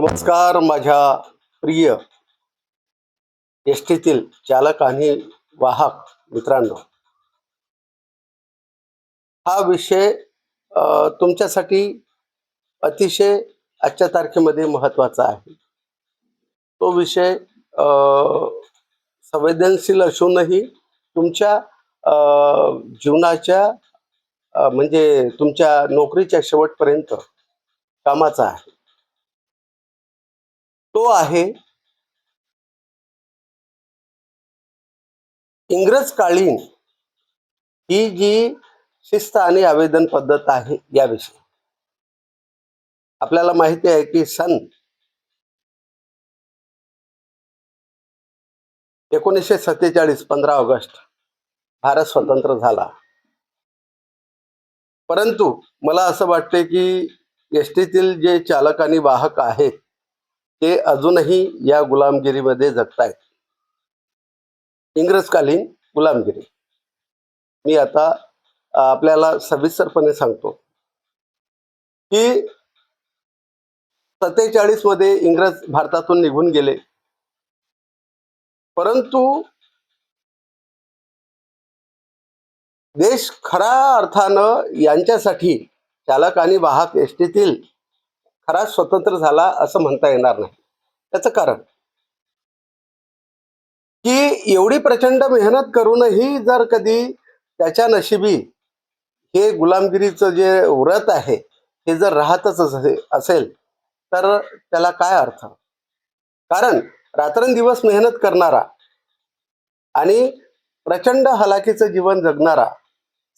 नमस्कार माझ्या प्रिय एस टीतील चालक आणि वाहक मित्रांनो. हा विषय तुमच्यासाठी अतिशय आजच्या तारखेमध्ये महत्त्वाचा आहे. तो विषय संवेदनशील असूनही तुमच्या जीवनाच्या म्हणजे तुमच्या नोकरीच्या शेवटपर्यंत कामाचा आहे. तो आहे इंग्रज कालीन ही जी शिस्त आणि आवेदन पद्धत आहे याविषयी. आपल्याला माहिती आहे की सन एकोणीसशे सत्तेचाळीस पंधरा ऑगस्ट भारत स्वतंत्र झाला. परंतु मला असं वाटते की एस टीतील जे चालक आणि वाहक आहेत ते अजूनही या गुलामगिरीमध्ये जगतायत. इंग्रजकालीन गुलामगिरी. मी आता आपल्याला सविस्तरपणे सांगतो. की सत्तेचाळीसमध्ये इंग्रज भारतातून निघून गेले. परंतु देश खऱ्या अर्थानं यांच्यासाठी चालक आणि वाहक एसटीतील खरा स्वतंत्र झाला असं म्हणता येणार नाही. त्याचं कारण? की एवढी प्रचंड मेहनत करूनही जर कधी त्याच्या नशिबी हे गुलामगिरीचं जे व्रत आहे हे जर राहतच असेल तर त्याला काय अर्थ? कारण रात्रंदिवस मेहनत करणारा आणि प्रचंड हलाखीचं जीवन जगणारा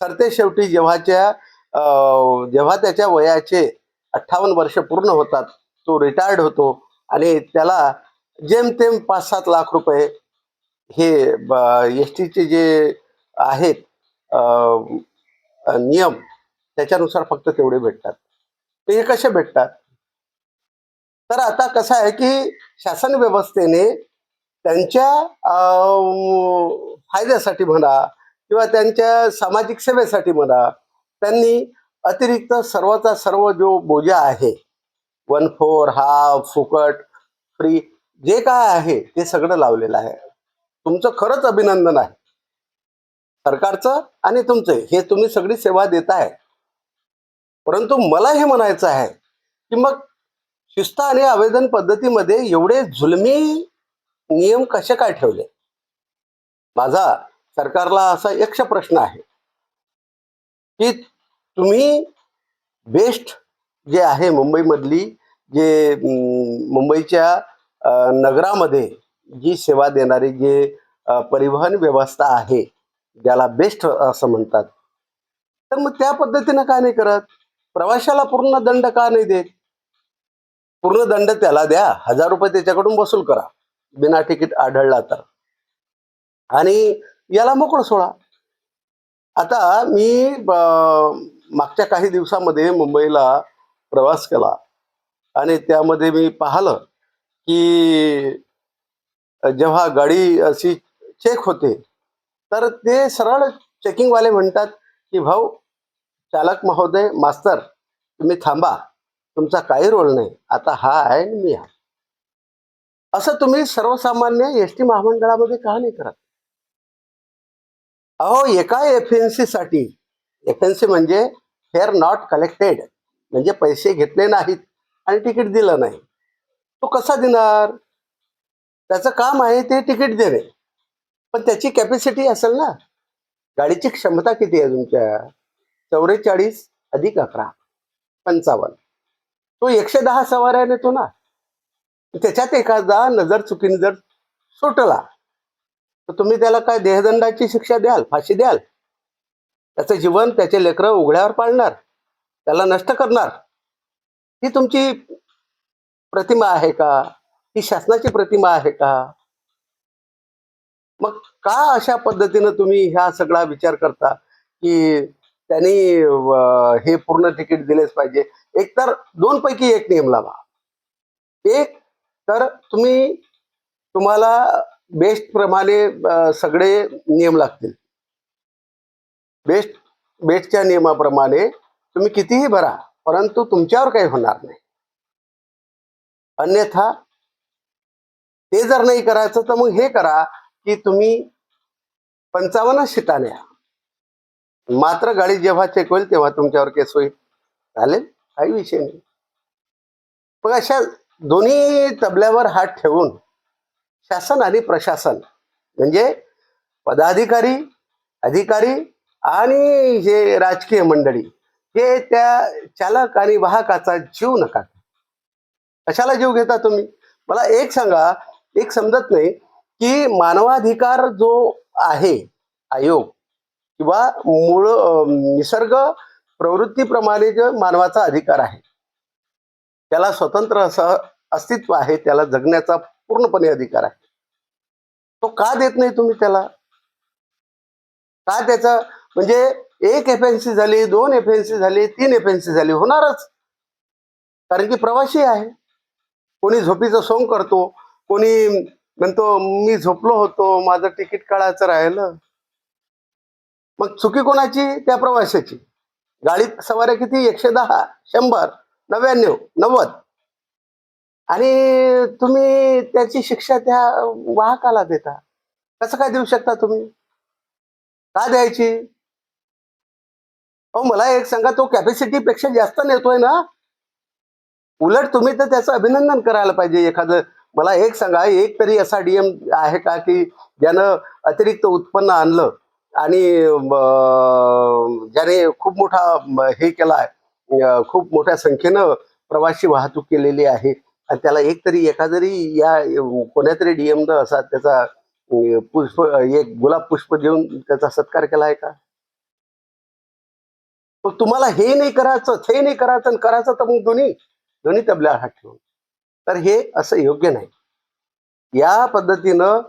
सरते शेवटी जेव्हाच्या जेव्हा त्याच्या वयाचे अठ्ठावन्न वर्ष पूर्ण होतात तो रिटायर्ड होतो आणि त्याला जेमतेम पाच सात लाख रुपये हे एस टीचे जे आहेत नियम त्याच्यानुसार फक्त तेवढे भेटतात. ते हे कसे भेटतात? तर आता कसं आहे की शासन व्यवस्थेने त्यांच्या फायद्यासाठी म्हणा किंवा त्यांच्या सामाजिक सेवेसाठी म्हणा त्यांनी अतिरिक्त सर्वचा सर्व जो बोजा आहे वन फोर हाफ फुकट फ्री जे काय आहे ते सगळं लावलेलं आहे. तुमचं खरंच अभिनंदन आहे. सरकारचं आणि तुमचं हे तुम्ही सगळी सेवा देत आहे परंतु मला हे म्हणायचं आहे की मग शिस्त आणि आवेदन पद्धतीमध्ये एवढे जुलमी नियम कसे काय ठेवले? माझा सरकारला असा यक्ष प्रश्न आहे की तुम्ही बेस्ट जे आहे मुंबईमधली जे मुंबईच्या नगरामध्ये जी सेवा देणारी जे परिवहन व्यवस्था आहे ज्याला बेस्ट असं म्हणतात. तर मग त्या पद्धतीनं का नाही करत? प्रवाशाला पूर्ण दंड का नाही देत? पूर्ण दंड त्याला द्या. हजार रुपये त्याच्याकडून वसूल करा. बिना तिकीट आढळला तर. आणि याला मोकळं सोडा. आता मी मागच्या काही दिवसामध्ये मुंबईला प्रवास केला. आणि त्यामध्ये मी पाहिलं की जेव्हा गाडी अशी चेक होते तर ते सरळ चेकिंगवाले म्हणतात की भाऊ चालक महोदय मास्तर तुम्ही थांबा. तुमचा काही रोल नाही. आता हा आहे आणि मी आहे असं तुम्ही सर्वसामान्य एस टी महामंडळामध्ये का नाही करत? अहो एका एफएनसी म्हणजे फेअर नॉट कलेक्टेड म्हणजे पैसे घेतले नाहीत आणि तिकीट दिलं नाही. तो कसा देणार? त्याचं काम आहे ते तिकीट देणे. पण त्याची कॅपॅसिटी असेल ना? गाडीची क्षमता किती आहे तुमच्या? चौवेचाळीस अधिक अकरा पंचावन्न. तो एकशे दहा सवाऱ्या नेतो ना. त्याच्यात एखादा नजर चुकीने जर सुटला तर तुम्ही त्याला काय देहदंडाची शिक्षा द्याल फाशी द्याल? त्याचं जीवन त्याचे लेकरं उघड्यावर पाळणार त्याला नष्ट करणार ही तुमची प्रतिमा आहे का? ही शासनाची प्रतिमा आहे का? मग का अशा पद्धतीनं तुम्ही ह्या सगळा विचार करता की त्यांनी हे पूर्ण तिकीट दिलेच पाहिजे? एक तर दोन पैकी एक नियम लावा. एक तर तुम्ही तुम्हाला बेस्ट प्रमाणे सगळे नियम लागतील. बेस्ट बेस्टच्या नियमाप्रमाणे तुम्ही कितीही भरा परंतु तुमच्यावर काही होणार नाही. अन्यथा ते जर नाही करायचं तर मग हे करा की तुम्ही पंचावन्न शिटा न्या. मात्र गाडी जेव्हा चेक होईल तेव्हा तुमच्यावर केस होईल. चालेल? काही विषय नाही. मग अशा दोन्ही तबल्यावर हात ठेवून शासन आणि प्रशासन म्हणजे पदाधिकारी अधिकारी आणि हे राजकीय मंडळी हे त्या चालक आणि वाहकाचा जीव नका कशाला जीव घेता तुम्ही? मला एक सांगा एक समजत नाही की मानवाधिकार जो आहे आयोग किंवा मूळ निसर्ग प्रवृत्तीप्रमाणे जो मानवाचा अधिकार आहे त्याला स्वतंत्र असं अस्तित्व आहे त्याला जगण्याचा पूर्णपणे अधिकार आहे. तो का देत नाही तुम्ही त्याला? का त्याचा म्हणजे एक एफएनसी झाली दोन एफएनसी झाली तीन एफएनसी झाली होणारच. कारण की प्रवासी आहे. कोणी झोपीचं सोंग करतो कोणी म्हणतो मी झोपलो होतो माझं तिकीट काढायचं राहिलं. मग चुकी कोणाची? त्या प्रवाशाची. गाडीत सवाऱ्या किती? एकशे दहा शंभर नव्याण्णव नव्वद. आणि तुम्ही त्याची शिक्षा त्या वाहकाला देता. कसं काय देऊ शकता तुम्ही? का द्यायची? अहो मला एक सांगा तो कॅपॅसिटी पेक्षा जास्त नेतोय ना? उलट तुम्ही तर त्याचं अभिनंदन करायला पाहिजे एखादं. मला एक सांगा एक तरी असा डीएम आहे का की ज्यानं अतिरिक्त उत्पन्न आणलं आणि ज्याने खूप मोठा हे केला आहे खूप मोठ्या संख्येनं प्रवासी वाहतूक केलेली आहे. आणि त्याला एक तरी एखादरी या कोण्यातरी डीएम न असा त्याचा पुष्प एक गुलाब पुष्प देऊन त्याचा सत्कार केला आहे का? मग तुम्हाला हे नाही करायचं हे नाही करायचं आणि करायचं तर मग दोन्ही दोन्ही तबल्यावर हात ठेवून तर हे असं योग्य नाही. या पद्धतीनं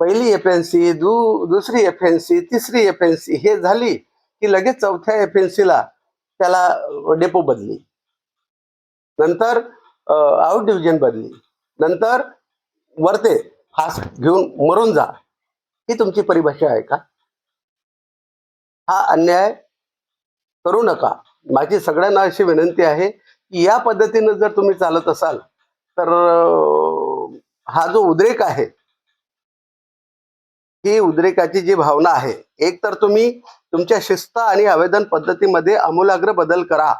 पहिली एफएनसी दु दुसरी एफएनसी तिसरी एफएनसी हे झाली की लगेच चौथ्या एफएनसीला त्याला डेपो बदली. नंतर आउट डिव्हिजन बदली. नंतर वरते फास्ट घेऊन मरून जा. ही तुमची परिभाषा आहे का? हा अन्याय करू नका. माझी सगळ्यांना अशी विनंती आहे की या पद्धतीनं जर तुम्ही चालत असाल तर हा जो उद्रेक आहे ही उद्रेकाची जी भावना आहे एक तर तुम्ही तुमच्या शिस्त आणि आवेदन पद्धतीमध्ये आमूलाग्र बदल करा.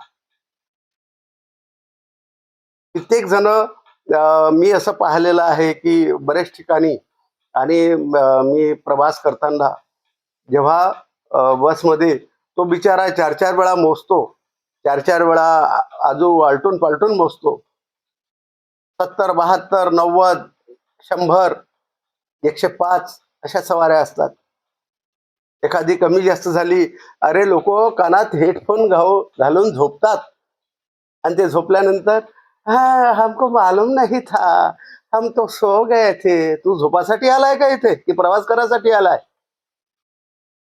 कित्येक जण मी असं पाहिलेलं आहे की बऱ्याच ठिकाणी आणि मी प्रवास करताना जेव्हा बसमध्ये तो बिचारा चार चार वेळा मोजतो. चार चार वेळा आजू आलटून पालटून मोजतो. सत्तर बहात्तर नव्वद शंभर एकशे पाच अशा सवाऱ्या असतात. एखादी कमी जास्त झाली अरे लोक कानात हेडफोन घाव घालून झोपतात. आणि ते झोपल्यानंतर हा हमको मालूम नाही था. हम तो सो गए थे. तू झोपासाठी आलाय का इथे? की प्रवास करायसाठी आलाय?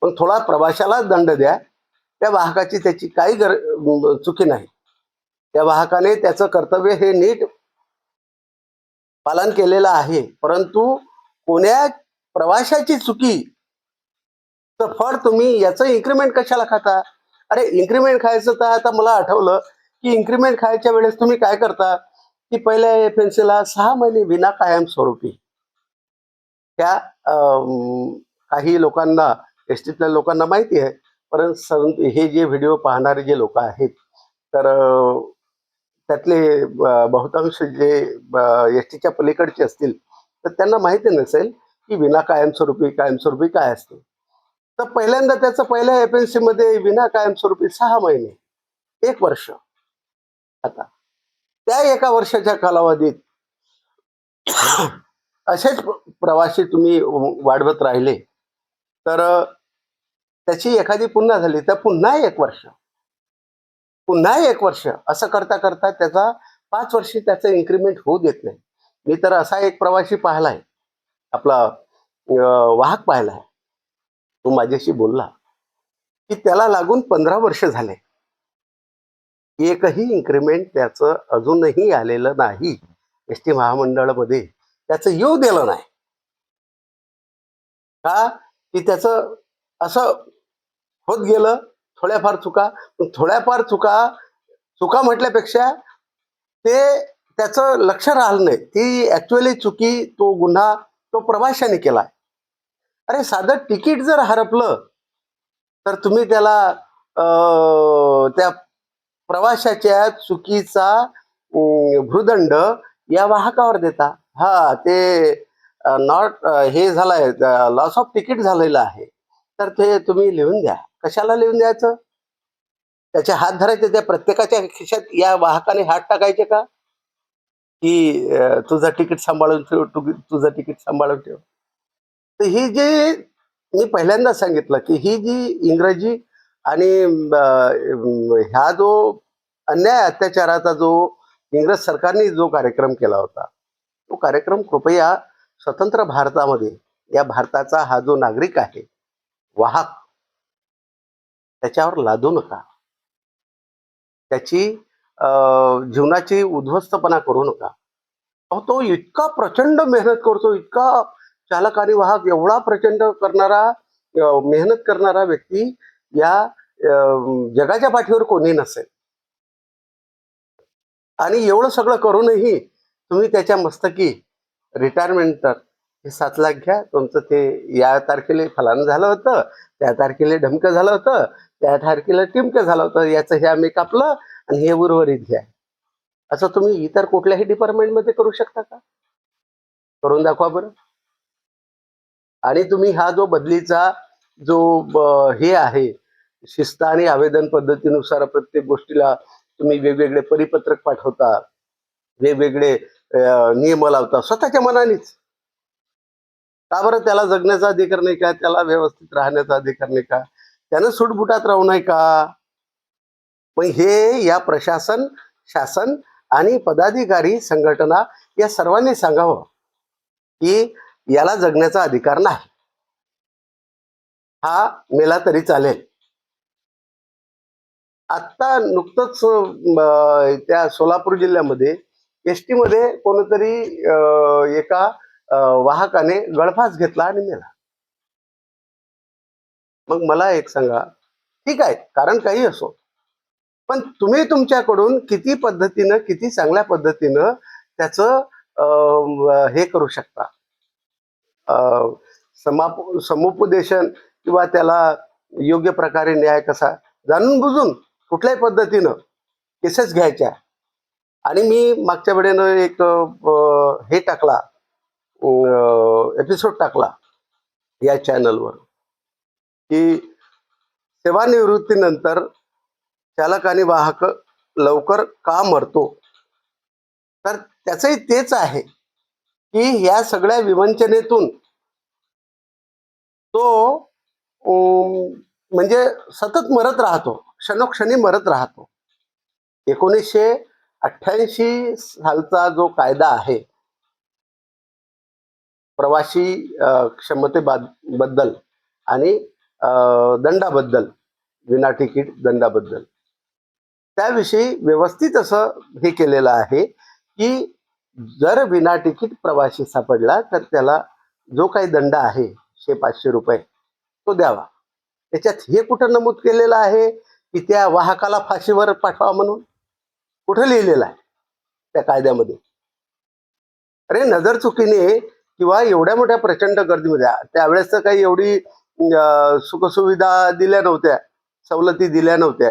पण थोडा प्रवाशाला दंड द्या. त्या वाहकाची त्याची काही गर चुकी नाही. त्या वाहकाने त्याचं कर्तव्य हे नीट पालन केलेलं आहे. परंतु कोण्या प्रवाशाची चुकी तर फळ तुम्ही याचं इन्क्रीमेंट कशाला खाता? अरे इन्क्रीमेंट खायचं तर आता मला आठवलं की इन्क्रीमेंट खायच्या वेळेस तुम्ही काय करता? की पहिल्या एफ एन्सिलला सहा महिने विना कायमस्वरूपी त्या काही लोकांना एस टीतल्या लोकांना माहिती आहे परंतु हे जे व्हिडिओ पाहणारे जे लोक आहेत तर त्यातले बहुतांश जे एस टीच्या पलीकडचे असतील तर त्यांना माहिती नसेल की विना कायमस्वरूपी कायमस्वरूपी काय असते. तर पहिल्यांदा त्याचं पहिल्या एफएनसी मध्ये विना कायमस्वरूपी सहा महिने एक वर्ष. आता त्या एका वर्षाच्या कालावधीत असेच प्रवासी तुम्ही वाढवत राहिले तर त्याची एखादी पुन्हा झाली तर पुन्हा एक वर्ष. पुन्हा एक वर्ष. असं करता करता त्याचा पाच वर्षी त्याचं इन्क्रीमेंट होऊ देत नाही. मी तर असा एक प्रवासी पाहिला आहे आपला वाहक पाहिला आहे तो माझ्याशी बोलला की त्याला लागून पंधरा वर्ष झाले. एकही इन्क्रीमेंट त्याचं अजूनही आलेलं नाही. एस टी महामंडळामध्ये त्याचं येऊ दिलं नाही. का? की त्याचं असं होत गेलं थोड्याफार चुका. पण थोड्याफार चुका चुका म्हटल्यापेक्षा ते त्याचं लक्ष राहिलं नाही. ती ॲक्च्युअली चुकी तो गुन्हा तो प्रवाशाने केला. अरे साधं तिकीट जर हरपलं तर तुम्ही त्याला त्या प्रवाशाच्या चुकीचा अं, भूदंड या वाहकावर देता. हा ते नॉट हे झालंय लॉस ऑफ तिकीट झालेलं आहे. तर ते तुम्ही लिहून द्या कशाला लिहून द्यायचं? त्याचे हात धरायचे त्या प्रत्येकाच्या खिशात या वाहकाने हात टाकायचे का? की तुझं तिकीट सांभाळून ठेव तुझं तिकीट सांभाळून ठेव. तर ही जी मी पहिल्यांदा सांगितलं की ही जी इंग्रजी आणि ह्या जो अन्याय अत्याचाराचा जो इंग्रज सरकारने जो कार्यक्रम केला होता तो कार्यक्रम कृपया स्वतंत्र भारतामध्ये या भारताचा हा जो नागरिक आहे वाहक. त्याच्यावर लादू नका. त्याची जीवनाची उद्ध्वस्तपणा करू नका. अहो तो इतका प्रचंड मेहनत करतो इतका चालक आणि वाहक एवढा प्रचंड करणारा मेहनत करणारा व्यक्ती या जगाच्या पाठीवर कोणी नसेल. आणि एवढं सगळं करूनही तुम्ही त्याच्या मस्तकी रिटायरमेंट तर हे सात लाख घ्या. तुमचं ते या तारखेला फलानं झालं होतं त्या तारखेला ढमकं झालं होतं त्या तारखेला टिमकं झालं होतं. याचं हे आम्ही कापलं आणि हे उर्वरित घ्या. असं तुम्ही इतर कुठल्याही डिपार्टमेंटमध्ये करू शकता का? करून दाखवा बरं. आणि तुम्ही हा जो बदलीचा जो ब- हे आहे शिस्त आणि आवेदन पद्धतीनुसार प्रत्येक गोष्टीला तुम्ही वेगवेगळे परिपत्रक पाठवता वेगवेगळे नियम लावता स्वतःच्या मनानेच. का बरं त्याला जगण्याचा अधिकार नाही का? त्याला व्यवस्थित राहण्याचा अधिकार नाही का? त्यानं सुटबुटात राहू नये का? पण हे या प्रशासन शासन आणि पदाधिकारी संघटना या सर्वांनी सांगावं की याला जगण्याचा अधिकार नाही. हा मेला तरी चालेल. आत्ता नुकतंच त्या सोलापूर जिल्ह्यामध्ये एस टी मध्ये कोणतरी अं, एका वाहकाने गळफास घेतला आणि मेला मग मला एक सांगा. ठीक आहे कारण काही असो. पण तुम्ही तुमच्याकडून किती पद्धतीनं किती चांगल्या पद्धतीनं त्याचं हे करू शकता? समाप समुपदेशन किंवा त्याला योग्य प्रकारे न्याय कसा? जाणून बुजून कुठल्याही पद्धतीनं केसेस घ्यायच्या. आणि मी मागच्या वेळेनं एक हे टाकला. एपिसोड टाकला या चॅनलवर की सेवानिवृत्तीनंतर चालक आणि वाहक लवकर का मरतो? तर त्याचंही तेच आहे की या सगळ्या विवंचनेतून तो म्हणजे सतत मरत राहतो क्षणोक्षणी मरत राहतो. एकोणीसशे अठ्ठ्याऐंशी सालचा जो कायदा आहे प्रवासी क्षमतेबद्दल आणि दंडाबद्दल विना तिकीट दंडाबद्दल. त्याविषयी व्यवस्थित असं हे केलेलं आहे की जर विना तिकीट प्रवासी सापडला तर त्याला जो काही दंड आहे शे पाचशे रुपये तो द्यावा. त्याच्यात हे कुठं नमूद केलेलं आहे? की त्या वाहकाला फाशीवर पाठवा म्हणून? कुठं लिहिलेलं आहे त्या कायद्यामध्ये? अरे नजर चुकीने किंवा एवढ्या मोठ्या प्रचंड गर्दीमध्ये त्यावेळेस तर काही एवढी सुखसुविधा दिल्या नव्हत्या सवलती दिल्या नव्हत्या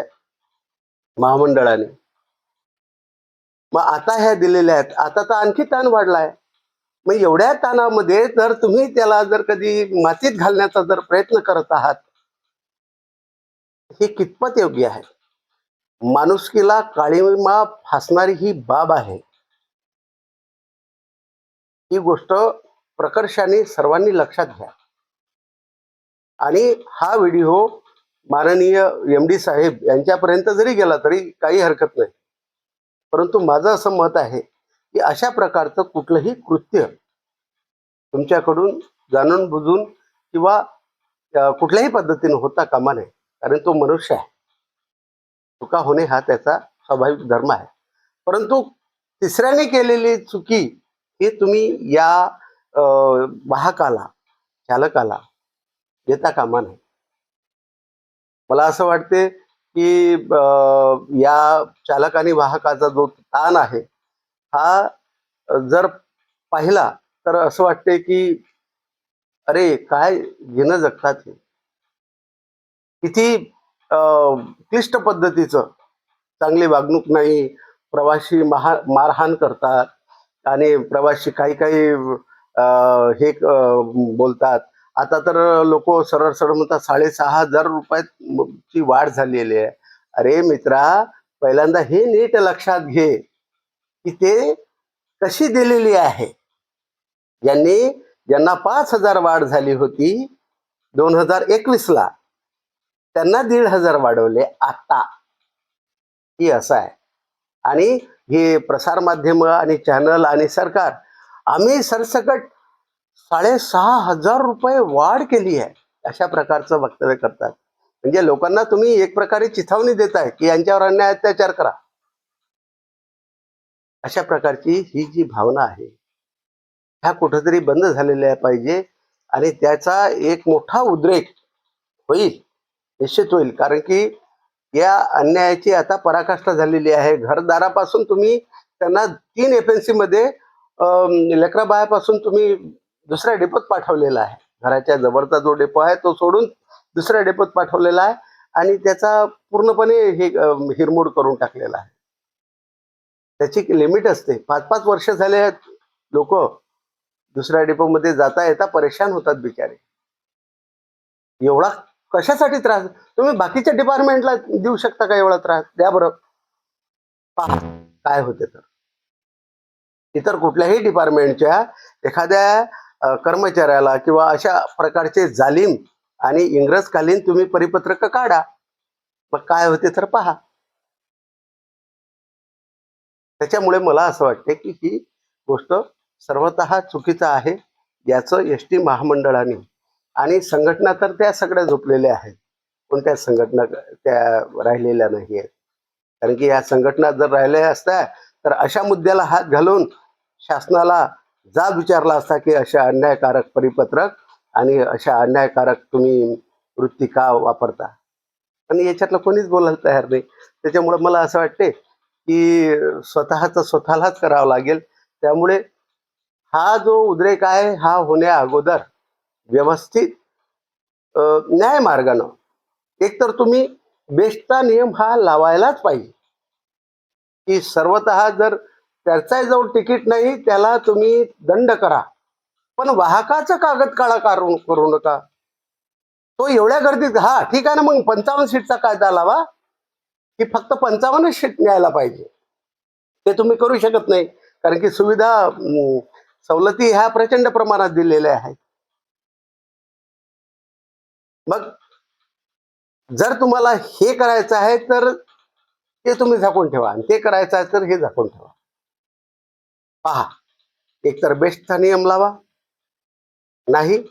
महामंडळाने. मग आता ह्या दिलेल्या आहेत. आता तर आणखी ताण वाढलाय. मग एवढ्या ताणामध्ये जर तुम्ही त्याला जर कधी मातीत घालण्याचा जर प्रयत्न करत आहात हे कितपत योग्य आहे? माणुसकीला काळीमा फासणारी ही बाब आहे. ही गोष्ट प्रकर्षाने सर्वांनी लक्षात घ्या. आणि हा व्हिडिओ माननीय एम डी साहेब यांच्यापर्यंत जरी गेला तरी काही हरकत नाही. परंतु माझं असं मत आहे की अशा प्रकारचं कुठलंही कृत्य तुमच्याकडून जाणून बुजून किंवा कुठल्याही पद्धतीने होता कामा नये. कारण तो मनुष्य आहे. चुका होणे हा त्याचा स्वाभाविक धर्म आहे. परंतु तिसऱ्याने केलेली चुकी हे तुम्ही या वाहकाला चालकाला देता कामा नये. मला असं वाटते की अं, या चालक आणि वाहकाचा जो ताण आहे हा जर पाहिला तर असं वाटते की अरे काय घेणं जगतात हे? किती क्लिष्ट पद्धतीचं चांगली वागणूक नाही प्रवासी महा मारहाण करतात आणि प्रवासी काही काही हे बोलतात. आता तर लोक सरळ सरळ म्हणतात साडेसहा हजार रुपयाची वाढ झालेली आहे. अरे मित्रा पहिल्यांदा हे नीट लक्षात घे की ते कशी दिलेली आहे. यांनी ज्यांना पाच हजार वाढ झाली होती दोन हजार एकवीसला त्यांना दीड हजार वाढवले आता. ही असं आहे. आणि हे प्रसारमाध्यम आणि चॅनल आणि सरकार आम्ही सरसकट साडेसहा हजार रुपये वाढ केली आहे अशा प्रकारचं वक्तव्य करतात. म्हणजे लोकांना तुम्ही एक प्रकारे चिथावणी देताय की यांच्यावर अन्याय अत्याचार करा. अशा प्रकारची ही जी भावना आहे ह्या कुठंतरी बंद झालेल्या पाहिजे आणि त्याचा एक मोठा उद्रेक होईल निश्चित होईल. कारण की या अन्यायाची आता पराकाष्ठा झालेली आहे. घरदारापासून तुम्ही त्यांना तीन एफ एफएनसी मध्ये लेकरा बायापासून तुम्ही दुसऱ्या डेपोत पाठवलेला आहे. घराच्या जवळचा जो डेपो आहे तो सोडून दुसऱ्या डेपोत पाठवलेला आहे आणि त्याचा पूर्णपणे हे हिरमोड करून टाकलेला आहे. त्याची लिमिट असते. पाच पाच वर्ष झाले लोक दुसऱ्या डेपोमध्ये जाता येता परेशान होतात बिचारे. एवढा कशासाठी त्रास? तुम्ही बाकीच्या डिपार्टमेंटला देऊ शकता का एवढा त्रास? द्या बरं. पहा काय होते तर. इतर कुठल्याही डिपार्टमेंटच्या एखाद्या कर्मचाऱ्याला किंवा अशा प्रकारचे जालीम आणि इंग्रजकालीन तुम्ही परिपत्रक काढा. मग काय होते तर पहा. त्याच्यामुळे मला असं वाटते की ही गोष्ट सर्वत चुकीचं आहे याचं एस टी महामंडळाने आणि संघटना तर त्या सगळ्या झोपलेल्या आहेत. कोणत्या संघटना त्या राहिलेल्या नाही आहेत कारण की या संघटना जर राहिल्या असत्या तर अशा मुद्द्याला हात घालून शासनाला जाब विचारला असता की अशा अन्यायकारक परिपत्रक आणि अशा अन्यायकारक तुम्ही वृत्ती का वापरता? आणि याच्यातलं कोणीच बोलायला तयार नाही. त्याच्यामुळे मला असं वाटते की स्वतःचं स्वतःलाच करावं लागेल. त्यामुळे हा जो उद्रेक आहे हा होण्या अगोदर व्यवस्थित न्याय मार्गानं एकतर तुम्ही बेस्टचा नियम हा लावायलाच पाहिजे. की सर्वत जर त्याचा जवळ तिकीट नाही त्याला तुम्ही दंड करा. पण वाहकाचं कागद काळा करू करू नका. तो एवढ्या गर्दीत हा ठीक आहे ना मग पंचावन्न सीटचा कायदा लावा की फक्त पंचावन्न सीट न्यायला पाहिजे. ते तुम्ही करू शकत नाही कारण की सुविधा सवलती ह्या प्रचंड प्रमाणात दिलेल्या आहेत. मग जर तुम्हाला हे करायचं आहे तर ते तुम्ही झाकून ठेवा. आणि ते करायचं आहे तर हे झाकून ठेवा. पहा एकतर बेस्टचा नियम लावा. नाही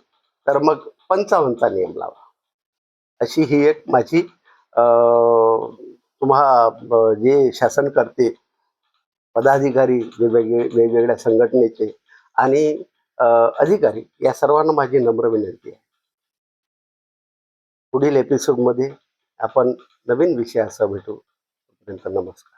तर मग पंचावन्नचा नियम लावा. अशी ही एक माझी तुम्हा जे शासन करते पदाधिकारी वेगवेगळे वेगवेगळ्या संघटनेचे आणि अधिकारी या सर्वांना माझी नम्र विनंती आहे. पुढील एपिसोडमध्ये आपण नवीन विषयासह भेटू. तोपर्यंत नमस्कार.